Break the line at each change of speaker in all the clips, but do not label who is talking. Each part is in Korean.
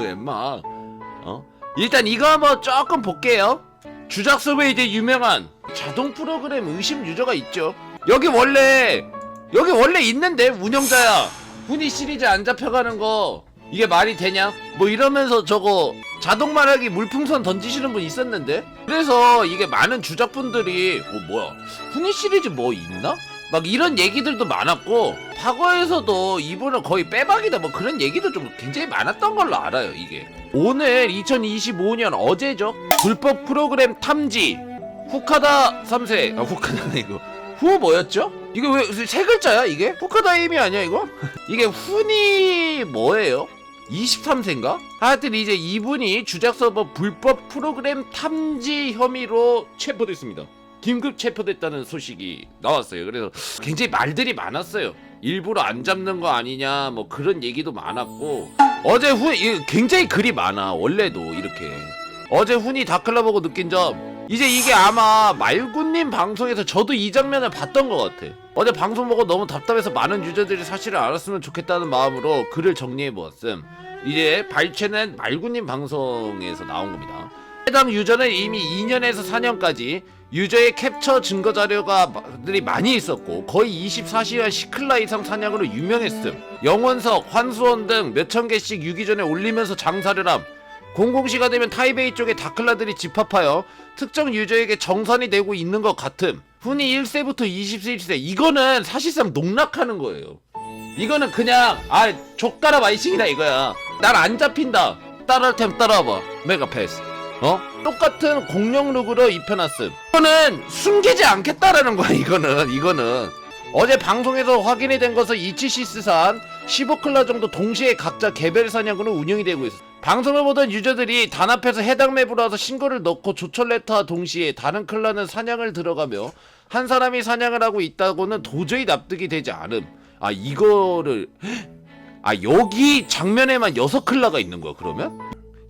또 엠마. 어? 일단 이거 한번 조금 볼게요. 주작 서버에 이제 유명한 자동 프로그램 의심 유저가 있죠. 여기 원래 여기 원래 있는데 운영자야. 훈이 시리즈 안 잡혀가는 거. 이게 말이 되냐? 뭐 이러면서 저거 자동 말하기 물풍선 던지시는 분 있었는데? 그래서 이게 많은 주작분들이 어 뭐야. 훈이 시리즈 뭐 있나 막 이런 얘기들도 많았고 과거에서도 이분은 거의 빼박이다 뭐 그런 얘기도 좀 굉장히 많았던 걸로 알아요 이게 오늘 2025년 어제죠 불법 프로그램 탐지 후카다 3세 아 후카다네 이거 후 뭐였죠? 이게 왜 세 글자야 이게? 후카다 임이 아니야 이거? 이게 훈이 뭐예요? 23세인가? 하여튼 이제 이분이 주작 서버 불법 프로그램 탐지 혐의로 체포됐습니다. 긴급 체포됐다는 소식이 나왔어요. 그래서 굉장히 말들이 많았어요. 일부러 안 잡는 거 아니냐 뭐 그런 얘기도 많았고 어제 훈 이- 굉장히 글이 많아 원래도 이렇게 어제 훈이 다클라 보고 느낀 점 이제 이게 아마 말구님 방송에서 저도 이 장면을 봤던 것 같아 어제 방송 보고 너무 답답해서 많은 유저들이 사실을 알았으면 좋겠다는 마음으로 글을 정리해 보았음 이제 발췌는 말구님 방송에서 나온 겁니다 해당 유저는 이미 2년에서 4년까지 유저의 캡처 증거 자료가들이 많이 있었고 거의 24시간 시클라 이상 사냥으로 유명했음. 영원석, 환수원 등 몇천 개씩 유기 전에 올리면서 장사를 함. 공공시가 되면 타이베이 쪽에 다클라들이 집합하여 특정 유저에게 정산이 되고 있는 것 같음. 훈이 1세부터 21세 이거는 사실상 농락하는 거예요. 이거는 그냥 아 족가라 마이싱이다 이거야. 날 안 잡힌다. 따라할 템 따라와봐. 메가패스 어? 똑같은 공룡 룩으로 입혀놨음 이거는 숨기지 않겠다라는 거야 이거는 이거는 어제 방송에서 확인이 된 것은 이치시스산 15클라 정도 동시에 각자 개별 사냥으로 운영이 되고 있어 방송을 보던 유저들이 단합해서 해당 맵으로 와서 신고를 넣고 조철 레터와 동시에 다른 클라는 사냥을 들어가며 한 사람이 사냥을 하고 있다고는 도저히 납득이 되지 않음 아 이거를 아 여기 장면에만 여섯 클라가 있는 거야 그러면?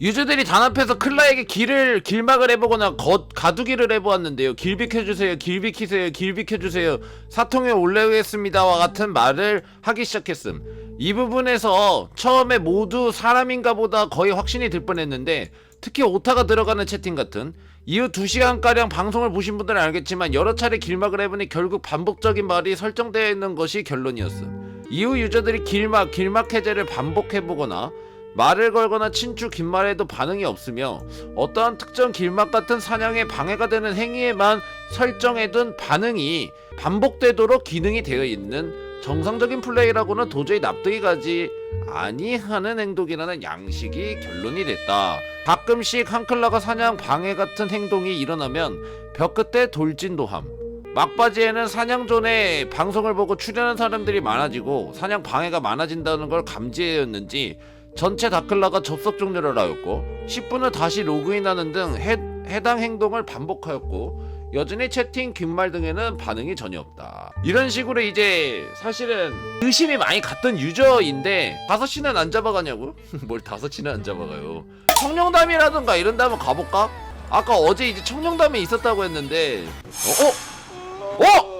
유저들이 단합해서 클라에게 길을 길막을 해보거나 거, 가두기를 해보았는데요. 길 비켜주세요, 길 비키세요, 길 비켜주세요. 사통에 올라오겠습니다와 같은 말을 하기 시작했음. 이 부분에서 처음에 모두 사람인가 보다 거의 확신이 들 뻔했는데 특히 오타가 들어가는 채팅 같은 이후 2시간가량 방송을 보신 분들은 알겠지만 여러 차례 길막을 해보니 결국 반복적인 말이 설정되어 있는 것이 결론이었음. 이후 유저들이 길막, 길막 해제를 반복해보거나 말을 걸거나 친추 긴말에도 반응이 없으며 어떠한 특정 길막 같은 사냥에 방해가 되는 행위에만 설정해둔 반응이 반복되도록 기능이 되어 있는 정상적인 플레이라고는 도저히 납득이 가지 아니하는 행동이라는 양식이 결론이 됐다. 가끔씩 한 클라가 사냥 방해 같은 행동이 일어나면 벽 끝에 돌진도함. 막바지에는 사냥존에 방송을 보고 출연한 사람들이 많아지고 사냥 방해가 많아진다는 걸 감지하였는지 전체 다클라가 접속 종료를 하였고 10분을 다시 로그인하는 등 해, 해당 행동을 반복하였고 여전히 채팅, 긴말 등에는 반응이 전혀 없다. 이런 식으로 이제 사실은 의심이 많이 갔던 유저인데 5시는 안 잡아가냐고? 뭘 5시는 안 잡아가요. 청룡담이라든가 이런 데 한번 가볼까? 아까 어제 이제 청룡담에 있었다고 했는데 어? 어? 어?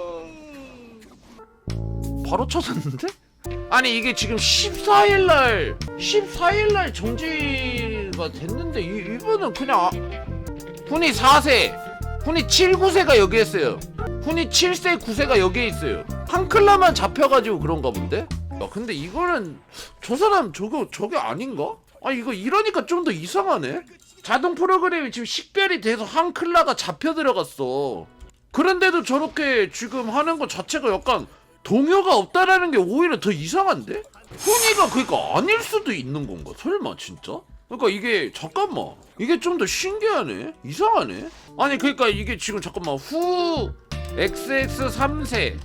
바로 쳐졌는데? 아니 이게 지금 14일날 14일날 정지가 됐는데 이, 이분은 그냥 아, 훈이 4세 훈이 7, 9세가 여기 있어요 훈이 7세, 9세가 여기에 있어요 한 클라만 잡혀가지고 그런가 본데? 야 근데 이거는 저 사람 저거 저게 아닌가? 아 이거 이러니까 좀 더 이상하네 자동 프로그램이 지금 식별이 돼서 한 클라가 잡혀 들어갔어 그런데도 저렇게 지금 하는 것 자체가 약간 동요가 없다라는 게 오히려 더 이상한데? 훈이가 그니까 아닐 수도 있는 건가? 설마 진짜? 그러니까 이게 잠깐만 이게 좀 더 신기하네 이상하네 아니 그러니까 이게 지금 잠깐만 후 XX3세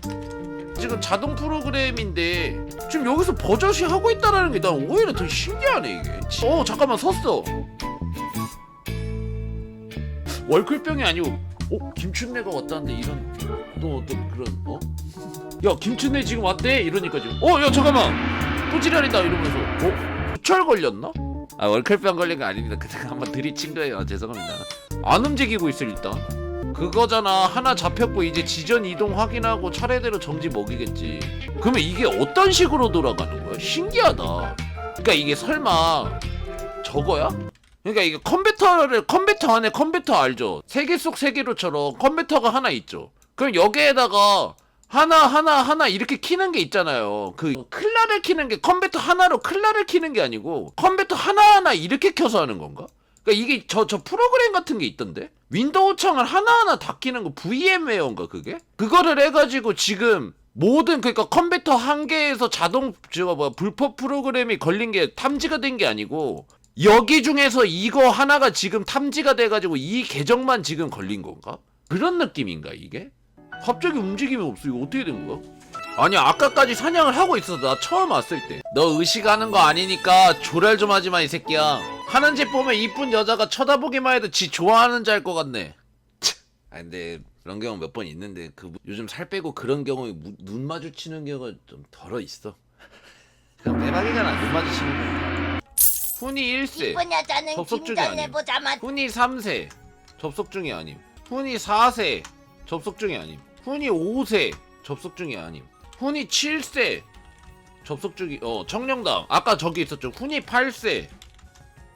지금 자동 프로그램인데 지금 여기서 버젓이 하고 있다라는 게 난 오히려 더 신기하네 이게 어 잠깐만 섰어 월클병이 아니고 어 김춘래가 왔다는데 이런 또 어떤 그런 어? 야 김춘래 지금 왔대? 이러니까 지금 어야 잠깐만! 또 지랄이다! 이러면서 어? 부철 걸렸나? 아 월클병 걸린 거 아닙니다. 그냥 한번 들이친 거예요. 아, 죄송합니다. 안 움직이고 있어 일단. 그거잖아. 하나 잡혔고 이제 지전 이동 확인하고 차례대로 정지 먹이겠지. 그러면 이게 어떤 식으로 돌아가는 거야? 신기하다. 그러니까 이게 설마 저거야? 그러니까 이게 컴퓨터를 컴퓨터 안에 컴퓨터 알죠? 세계 속 세계로처럼 컴퓨터가 하나 있죠. 그럼 여기에다가 하나 하나 하나 이렇게 키는 게 있잖아요. 그 클라를 키는 게 컴퓨터 하나로 클라를 키는 게 아니고 컴퓨터 하나 하나 이렇게 켜서 하는 건가? 그러니까 이게 저 저 프로그램 같은 게 있던데 윈도우 창을 하나 하나 다 키는 거 VM웨어인가 그게? 그거를 해가지고 지금 모든 그러니까 컴퓨터 한 개에서 자동 저거 뭐야 불법 프로그램이 걸린 게 탐지가 된 게 아니고 여기 중에서 이거 하나가 지금 탐지가 돼가지고 이 계정만 지금 걸린 건가? 그런 느낌인가 이게? 갑자기 움직임이 없어. 이거 어떻게 된 거야? 아니 아까까지 사냥을 하고 있었어 나 처음 왔을 때. 너 의식하는 거 아니니까 조랄 좀 하지마 이 새끼야. 하는 짓 보면 이쁜 여자가 쳐다보기만 해도 지 좋아하는 줄알것 같네. 참. 아 근데 그런 경우 몇 번 있는데 그 요즘 살 빼고 그런 경우에 무- 눈 마주치는 경우가 좀 덜어 있어. 그냥 대박이잖아 눈 마주치는 거. 훈이 1세.
이쁜 여자는
접속 중이
김전
아님.
내보자마.
훈이 3세. 접속 중이 아님. 훈이 4세 접속 중이 아님. 훈이 5세 접속 중이 아님. 훈이 7세 접속 중이 어 청룡당 아까 저기 있었죠. 훈이 8세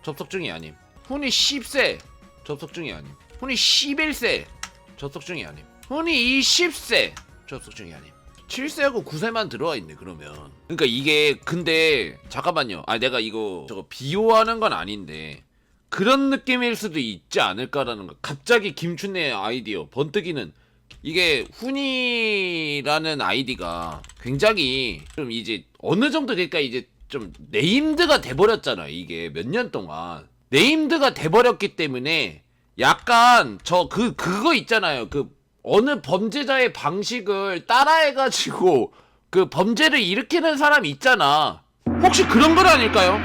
접속 중이 아님. 훈이 10세 접속 중이 아님. 훈이 11세 접속 중이 아님. 훈이 20세 접속 중이 아님. 7세하고 9세만 들어와 있네 그러면. 그러니까 이게 근데 잠깐만요. 아 내가 이거 저거 비호하는 건 아닌데 그런 느낌일 수도 있지 않을까라는 거. 갑자기 김춘의 아이디어 번뜩이는 이게 훈이라는 아이디가 굉장히 좀 이제 어느 정도 그러니까 이제 좀 네임드가 돼버렸잖아 이게 몇 년 동안 네임드가 돼버렸기 때문에 약간 저 그 그거 있잖아요 그 어느 범죄자의 방식을 따라해가지고 그 범죄를 일으키는 사람 있잖아 혹시 그런 건 아닐까요?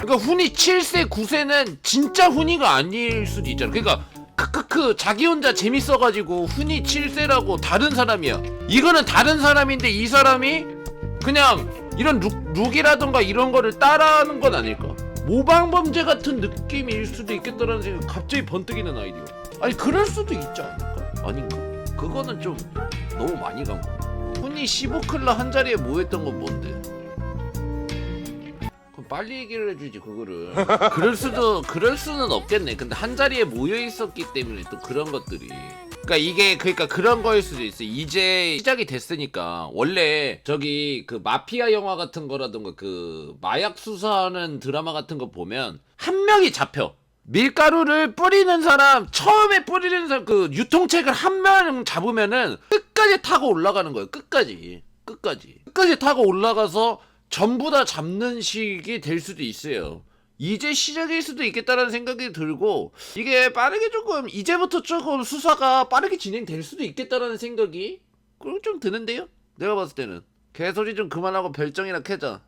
그러니까 훈이 7세, 9세는 진짜 훈이가 아닐 수도 있잖아. 그러니까 크크크 자기 혼자 재밌어가지고 훈이 7세라고 다른 사람이야. 이거는 다른 사람인데 이 사람이 그냥 이런 룩, 룩이라던가 이런 거를 따라하는 건 아닐까? 모방 범죄 같은 느낌일 수도 있겠다라는 생각 갑자기 번뜩이는 아이디어. 아니 그럴 수도 있지 않을까? 아닌가? 그거는 좀 너무 많이 간 거. 훈이 15클라 한 자리에 모였던 건 뭔데? 빨리 얘기를 해주지 그거를. 그럴 수도 그럴 수는 없겠네. 근데 한 자리에 모여 있었기 때문에 또 그런 것들이. 그러니까 이게 그러니까 그런 거일 수도 있어. 이제 시작이 됐으니까. 원래 저기 그 마피아 영화 같은 거라든가 그 마약 수사하는 드라마 같은 거 보면 한 명이 잡혀. 밀가루를 뿌리는 사람 처음에 뿌리는 사람 그 유통책을 한 명 잡으면은 끝까지 타고 올라가는 거예요. 끝까지. 끝까지. 끝까지 타고 올라가서 전부 다 잡는 식이 될 수도 있어요. 이제 시작일 수도 있겠다라는 생각이 들고 이게 빠르게 조금 이제부터 조금 수사가 빠르게 진행될 수도 있겠다라는 생각이 좀 드는데요. 내가 봤을 때는 개소리 좀 그만하고 별정이나 캐자.